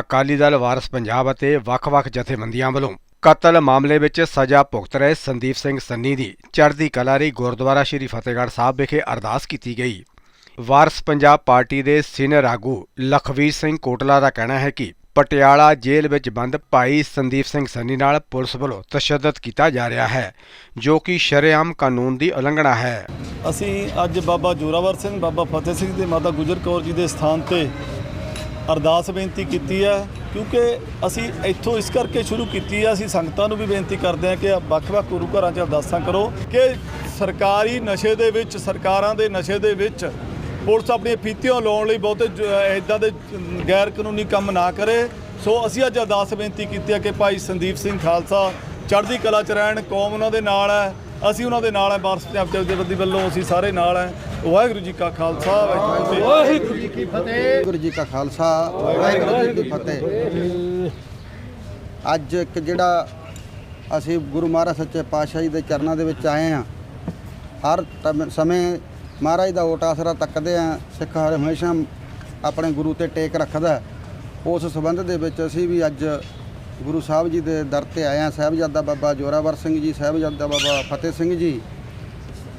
ਅਕਾਲੀ ਦਲ ਵਾਰਸ ਪੰਜਾਬ ਅਤੇ ਵੱਖ-ਵੱਖ ਜਥੇਬੰਦੀਆਂ ਵੱਲੋਂ ਕਤਲ ਮਾਮਲੇ ਵਿੱਚ ਸਜ਼ਾ ਭੁਗਤ ਰਹੇ ਸੰਦੀਪ ਸਿੰਘ ਸੰਨੀ ਦੀ ਚੜ੍ਹਦੀ ਕਲਾ ਲਈ ਗੁਰਦੁਆਰਾ ਸ਼੍ਰੀ ਫਤਿਹਗੜ੍ਹ ਸਾਹਿਬ ਵਿਖੇ ਅਰਦਾਸ ਕੀਤੀ ਗਈ। ਵਾਰਸ ਪੰਜਾਬ ਪਾਰਟੀ ਦੇ ਸੀਨੀਅਰ ਆਗੂ ਲਖਵੀਰ ਸਿੰਘ ਕੋਟਲਾ ਦਾ ਕਹਿਣਾ ਹੈ ਕਿ ਪਟਿਆਲਾ ਜੇਲ੍ਹ ਵਿੱਚ ਬੰਦ ਭਾਈ ਸੰਦੀਪ ਸਿੰਘ ਸੰਨੀ ਨਾਲ ਪੁਲਿਸ ਵੱਲੋਂ ਤਸ਼ੱਦਦ ਕੀਤਾ ਜਾ ਰਿਹਾ ਹੈ, ਜੋ ਕਿ ਸ਼ਰੇਆਮ ਕਾਨੂੰਨ ਦੀ ਉਲੰਘਣਾ ਹੈ। ਅਸੀਂ ਅੱਜ ਬਾਬਾ ਜੋਰਾਵਰ ਸਿੰਘ, ਬਾਬਾ ਫਤਿਹ ਸਿੰਘ ਤੇ ਮਾਤਾ ਗੁਜਰ ਕੌਰ ਜੀ ਦੇ ਸਥਾਨ ਤੇ ਅਰਦਾਸ ਬੇਨਤੀ ਕੀਤੀ ਹੈ, ਕਿਉਂਕਿ ਅਸੀਂ ਇੱਥੋਂ ਇਸ ਕਰਕੇ ਸ਼ੁਰੂ ਕੀਤੀ ਹੈ, ਅਸੀਂ ਸੰਗਤਾਂ ਨੂੰ ਵੀ ਬੇਨਤੀ ਕਰਦੇ ਹਾਂ ਕਿ ਵੱਖ-ਵੱਖ ਗੁਰੂ ਘਰਾਂ 'ਚ ਅਰਦਾਸਾਂ ਕਰੋ ਕਿ ਸਰਕਾਰੀ ਨਸ਼ੇ ਦੇ ਵਿੱਚ, ਸਰਕਾਰਾਂ ਦੇ ਨਸ਼ੇ ਦੇ ਵਿੱਚ ਪੁਲਿਸ ਆਪਣੀਆਂ ਫੀਤੀਆਂ ਲਾਉਣ ਲਈ ਬਹੁਤੇ ਇਦਾਂ ਦੇ ਗੈਰ ਕਾਨੂੰਨੀ ਕੰਮ ਨਾ ਕਰੇ। ਸੋ ਅਸੀਂ ਅੱਜ ਅਰਦਾਸ ਬੇਨਤੀ ਕੀਤੀ ਹੈ ਕਿ ਭਾਈ ਸੰਦੀਪ ਸਿੰਘ ਖਾਲਸਾ ਚੜ੍ਹਦੀ ਕਲਾ 'ਚ ਰਹਿਣ, ਕੌਮ ਉਹਨਾਂ ਦੇ ਨਾਲ ਹੈ, ਅਸੀਂ ਉਹਨਾਂ ਦੇ ਨਾਲ ਹੈ ਵਾਰਸ ਪੰਜਾਬ ਜਥੇਬੰਦੀ ਵੱਲੋਂ ਅਸੀਂ ਸਾਰੇ ਨਾਲ ਹੈ। ਵਾਹਿਗੁਰੂ ਜੀ ਕਾ ਖਾਲਸਾ ਵਾਹਿਗੁਰੂ ਜੀ ਕੀ ਫਤਿਹ। ਵਾਹਿਗੁਰੂ ਜੀ ਕਾ ਖਾਲਸਾ ਵਾਹਿਗੁਰੂ ਜੀ ਕੀ ਫਤਿਹ। ਅੱਜ ਇੱਕ ਜਿਹੜਾ ਅਸੀਂ ਗੁਰੂ ਮਹਾਰਾਜ ਸੱਚੇ ਪਾਤਸ਼ਾਹ ਜੀ ਦੇ ਚਰਨਾਂ ਦੇ ਵਿੱਚ ਆਏ ਆ ਹਰ ਸਮੇਂ ਮਹਾਰਾਜ ਦਾ ਓਟ ਆਸਰਾ ਤੱਕਦੇ ਆ ਸਿੱਖ ਹਰ ਹਮੇਸ਼ਾ ਆਪਣੇ ਗੁਰੂ ਤੇ ਟੇਕ ਰੱਖਦਾ ਉਸ ਸਬੰਧ ਦੇ ਵਿੱਚ ਅਸੀਂ ਵੀ ਅੱਜ ਗੁਰੂ ਸਾਹਿਬ ਜੀ ਦੇ ਦਰ ਤੇ ਆਏ ਆ ਸਾਹਿਬਜ਼ਾਦਾ ਬਾਬਾ ਜੋਰਾਵਰ ਸਿੰਘ ਜੀ ਸਾਹਿਬਜ਼ਾਦਾ ਬਾਬਾ ਫਤਿਹ ਸਿੰਘ ਜੀ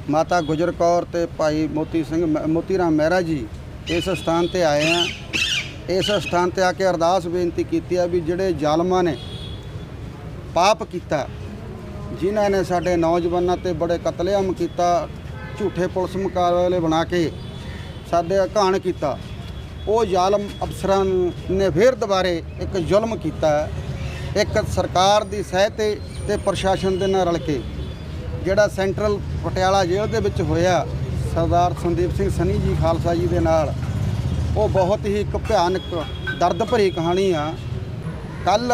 ਮਾਤਾ ਗੁਜਰ ਕੌਰ ਤੇ ਭਾਈ ਮੋਤੀ ਸਿੰਘ ਮ- ਮੋਤੀ ਰਾਮ ਮਹਿਰਾ ਜੀ ਇਸ ਸਥਾਨ ਤੇ ਆਏ ਆ। ਇਸ ਸਥਾਨ ਤੇ ਆ ਕੇ ਅਰਦਾਸ ਬੇਨਤੀ ਕੀਤੀ ਆ ਵੀ ਜਿਹੜੇ ਜ਼ਾਲਮਾਂ ਨੇ ਪਾਪ ਕੀਤਾ, ਜਿਨ੍ਹਾਂ ਨੇ ਸਾਡੇ ਨੌਜਵਾਨਾਂ ਤੇ ਬੜੇ ਕਤਲੇਆਮ ਕੀਤਾ, ਝੂਠੇ ਪੁਲਿਸ ਮੁਕਾਬਲੇ ਬਣਾ ਕੇ ਸਾਡੇ ਘਾਣ ਕੀਤਾ, ਉਹ ਜ਼ਾਲਮ ਅਫਸਰਾਂ ਨੇ ਫਿਰ ਦੁਬਾਰੇ ਇੱਕ ਜ਼ੁਲਮ ਕੀਤਾ। ਇੱਕ ਸਰਕਾਰ ਦੀ ਸਹਿ ਤੇ ਤੇ ਪ੍ਰਸ਼ਾਸਨ ਦੇ ਨਾਲ ਰਲ ਕੇ ਜਿਹੜਾ ਸੈਂਟਰਲ ਪਟਿਆਲਾ ਜੇਲ੍ਹ ਦੇ ਵਿੱਚ ਹੋਇਆ, ਸਰਦਾਰ ਸੰਦੀਪ ਸਿੰਘ ਸਨੀ ਜੀ ਖਾਲਸਾ ਜੀ ਦੇ ਨਾਲ, ਉਹ ਬਹੁਤ ਹੀ ਇੱਕ ਭਿਆਨਕ, ਦਰਦ ਭਰੀ ਕਹਾਣੀ ਆ। ਕੱਲ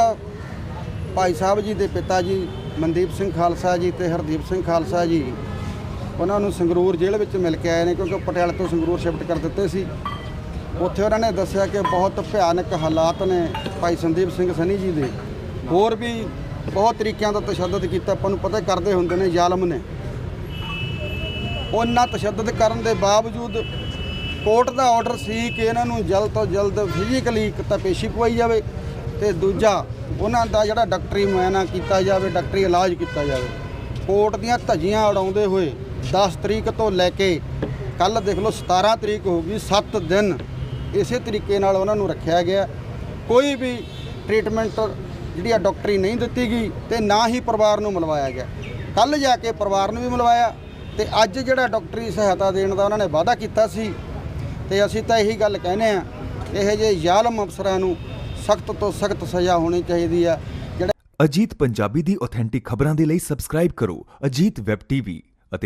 ਭਾਈ ਸਾਹਿਬ ਜੀ ਦੇ ਪਿਤਾ ਜੀ, ਮਨਦੀਪ ਸਿੰਘ ਖਾਲਸਾ ਜੀ ਤੇ ਹਰਦੀਪ ਸਿੰਘ ਖਾਲਸਾ ਜੀ, ਉਹਨਾਂ ਨੂੰ ਸੰਗਰੂਰ ਜੇਲ੍ਹ ਵਿੱਚ ਮਿਲ ਕੇ ਆਏ ਨੇ, ਕਿਉਂਕਿ ਪਟਿਆਲੇ ਤੋਂ ਸੰਗਰੂਰ ਸ਼ਿਫਟ ਕਰ ਦਿੱਤੇ ਸੀ। ਉੱਥੇ ਉਹਨਾਂ ਨੇ ਦੱਸਿਆ ਕਿ ਬਹੁਤ ਭਿਆਨਕ ਹਾਲਾਤ ਨੇ ਭਾਈ ਸੰਦੀਪ ਸਿੰਘ ਸਨੀ ਜੀ ਦੇ। ਹੋਰ ਵੀ ਬਹੁਤ ਤਰੀਕਿਆਂ ਦਾ ਤਸ਼ੱਦਦ ਕੀਤਾ, ਆਪਾਂ ਨੂੰ ਪਤਾ ਕਰਦੇ ਹੁੰਦੇ ਨੇ ਜ਼ਾਲਮ ਨੇ। ਉਹਨਾਂ ਤਸ਼ੱਦਦ ਕਰਨ ਦੇ ਬਾਵਜੂਦ ਕੋਰਟ ਦਾ ਆਰਡਰ ਸੀ ਕਿ ਇਹਨਾਂ ਨੂੰ ਜਲਦ ਤੋਂ ਜਲਦ ਫਿਜ਼ੀਕਲੀ ਇੱਕ ਤਾਂ ਪੇਸ਼ੀ ਪਵਾਈ ਜਾਵੇ ਤੇ ਦੂਜਾ ਉਹਨਾਂ ਦਾ ਜਿਹੜਾ ਡਾਕਟਰੀ ਮੁਆਇਨਾ ਕੀਤਾ ਜਾਵੇ, ਡਾਕਟਰੀ ਇਲਾਜ ਕੀਤਾ ਜਾਵੇ। ਕੋਰਟ ਦੀਆਂ ਧੱਜੀਆਂ ਉਡਾਉਂਦੇ ਹੋਏ 10 ਤਰੀਕ ਤੋਂ ਲੈ ਕੇ ਕੱਲ ਦੇਖ ਲਓ 17 ਤਰੀਕ ਹੋ ਗਈ 7 ਦਿਨ ਇਸੇ ਤਰੀਕੇ ਨਾਲ ਉਹਨਾਂ ਨੂੰ ਰੱਖਿਆ ਗਿਆ। ਕੋਈ ਵੀ ਟ੍ਰੀਟਮੈਂਟ ਜਿਹੜੀ ਆ ਡਾਕਟਰੀ ਨਹੀਂ ਦਿੱਤੀ ਗਈ ਤੇ ਨਾ ਹੀ ਪਰਿਵਾਰ ਨੂੰ ਮਿਲਵਾਇਆ ਗਿਆ। ਕੱਲ ਜਾ ਕੇ ਪਰਿਵਾਰ ਨੂੰ ਵੀ ਮਿਲਵਾਇਆ ਤੇ ਅੱਜ ਜਿਹੜਾ ਡਾਕਟਰੀ ਸਹਾਇਤਾ ਦੇਣ ਦਾ ਉਹਨਾਂ ਨੇ ਵਾਅਦਾ ਕੀਤਾ ਸੀ ਤੇ ਅਸੀਂ ਤਾਂ ਇਹੀ ਗੱਲ ਕਹਿੰਦੇ ਆ ਇਹੋ ਜਿਹੇ ਜ਼ਾਲਮ ਅਫਸਰਾਂ ਨੂੰ ਸਖਤ ਤੋਂ ਸਖਤ ਸਜ਼ਾ ਹੋਣੀ ਚਾਹੀਦੀ ਆ ਜਿਹੜਾ ਅਜੀਤ ਪੰਜਾਬੀ ਦੀ ਆਥੈਂਟਿਕ ਖਬਰਾਂ ਦੇ ਲਈ ਸਬਸਕ੍ਰਾਈਬ ਕਰੋ ਅਜੀਤ ਵੈਬ ਟੀਵੀ